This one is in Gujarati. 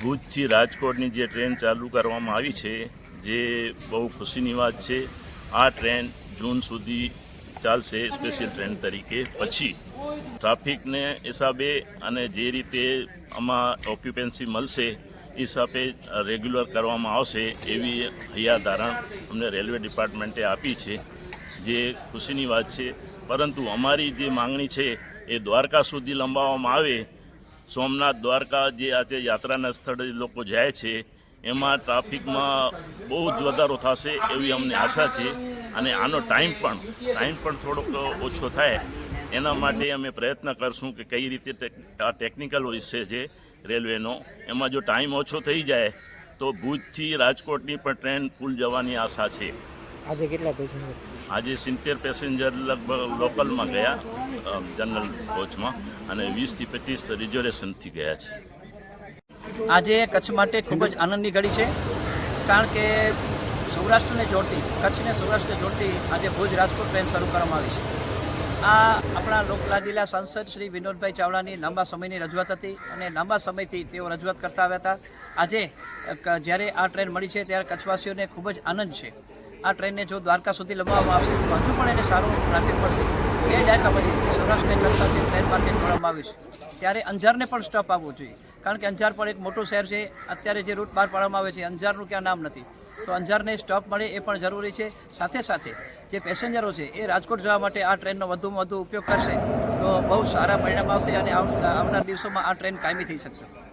ભુજથી રાજકોટની જે ટ્રેન ચાલુ કરવામાં આવી છે, જે બહુ ખુશીની વાત છે, આ ટ્રેન જૂન સુધી ચાલશે સ્પેશિયલ ટ્રેન તરીકે. પછી ટ્રાફિકને હિસાબે અને જે રીતે આમાં ઓક્યુપેન્સી મળશે હિસાબે રેગ્યુલર કરવામાં આવશે એવી હૈયાધારણ અમને રેલવે ડિપાર્ટમેન્ટે આપી છે, જે ખુશીની વાત છે. પરંતુ અમારી જે માંગણી છે, એ દ્વારકા સુધી લંબાવવામાં આવે સોમનાથ દ્વારકા જે આજે યાત્રાના સ્થળે લોકો જાય છે એમાં ટ્રાફિકમાં બહુ જ વધારો થશે એવી અમને આશા છે. અને આનો ટાઈમ પણ ટાઈમ પણ થોડોક ઓછો થાય. એના માટે અમે પ્રયત્ન કરશું કે કઈ રીતે આ ટેકનિકલ વિષય છે રેલવેનો એમાં જો ટાઈમ ઓછો થઈ જાય તો ભુજથી રાજકોટની પણ ટ્રેન ફૂલ જવાની આશા છે. આજે કેટલા પેસેન્જર? આજે સિત્તેર પેસેન્જર લગભગ લોકલમાં ગયા. જનરલ કોચમાં અને વીસથી પચીસ રિઝર્વેશનથી ગયા છે. આજે કચ્છ માટે ખૂબ જ આનંદની ઘડી છે, કારણ કે સૌરાષ્ટ્રને જોડતી, કચ્છને સૌરાષ્ટ્રને જોડતી આજે ભુજ રાજકોટ ટ્રેન શરૂ કરવામાં આવી છે. આ આપણા લોકલાદીલા સાંસદ શ્રી વિનોદભાઈ ચાવડાની લાંબા સમયની રજૂઆત હતી અને લાંબા સમયથી તેઓ રજૂઆત કરતા આવ્યા હતા. આજે જ્યારે આ ટ્રેન મળી છે, ત્યારે કચ્છવાસીઓને ખૂબ જ આનંદ છે. આ ટ્રેનને જો દ્વારકા સુધી લંબાવવામાં આવશે, તો હજુ પણ એને સારું ટ્રાફિક મળશે. બે દાયકા પછી સૌરાષ્ટ્રને કચ્છ સાથે ટ્રેન માર્કેટ જોડવામાં આવીશ. ત્યારે અંજારને પણ સ્ટોપ આપવો જોઈએ. કારણ કે અંજાર પણ એક મોટું શહેર છે. અત્યારે જે રૂટ બહાર પાડવામાં આવે છે, અંજારનું ક્યાં નામ નથી. તો અંજારને સ્ટોપ મળે એ પણ જરૂરી છે. સાથે સાથે જે પેસેન્જરો છે, એ રાજકોટ જવા માટે આ ટ્રેનનો વધુમાં વધુ ઉપયોગ કરશે. તો બહુ સારા પરિણામ આવશે અને આવ- આવનાર દિવસોમાં આ ટ્રેન કાયમી થઈ શકશે.